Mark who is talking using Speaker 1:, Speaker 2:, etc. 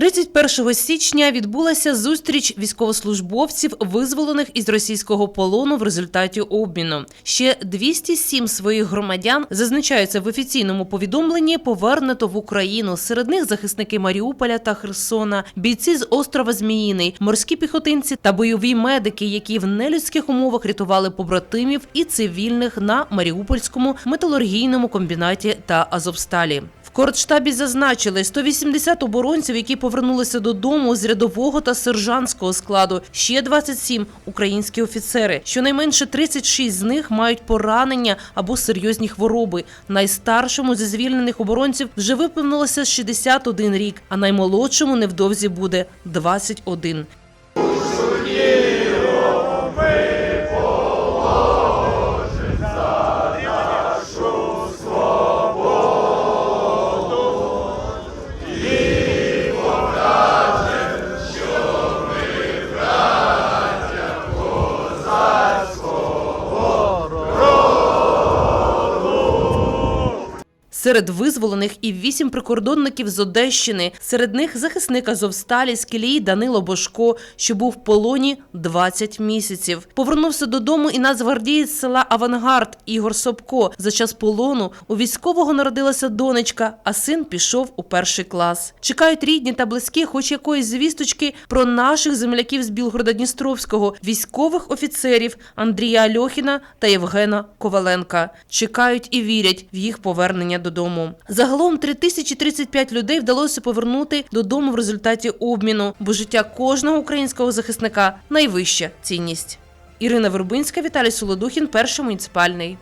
Speaker 1: 31 січня відбулася зустріч військовослужбовців, визволених із російського полону в результаті обміну. Ще 207 своїх громадян зазначаються в офіційному повідомленні повернуто в Україну. Серед них захисники Маріуполя та Херсона, бійці з острова Зміїний, морські піхотинці та бойові медики, які в нелюдських умовах рятували побратимів і цивільних на Маріупольському металургійному комбінаті та Азовсталі. В Кортштабі зазначили 180 оборонців, які повернулися додому з рядового та сержантського складу. Ще 27 – українські офіцери. Щонайменше 36 з них мають поранення або серйозні хвороби. Найстаршому зі звільнених оборонців вже виповнилося 61 рік, а наймолодшому невдовзі буде 21. Серед визволених і вісім прикордонників з Одещини. Серед них захисник Азовсталі з Кілії Данило Бошко, що був в полоні 20 місяців. Повернувся додому і нацгвардієць села Авангард Ігор Собко. За час полону у військового народилася донечка, а син пішов у перший клас. Чекають рідні та близькі, хоч якоїсь звісточки про наших земляків з Білгорода Дністровського, військових офіцерів Андрія Альохіна та Євгена Коваленка. Чекають і вірять в їх повернення додому. Загалом 3035 людей вдалося повернути додому в результаті обміну, бо життя кожного українського захисника найвища цінність. Ірина Вербинська, Віталій Солодухін, перший муніципальний.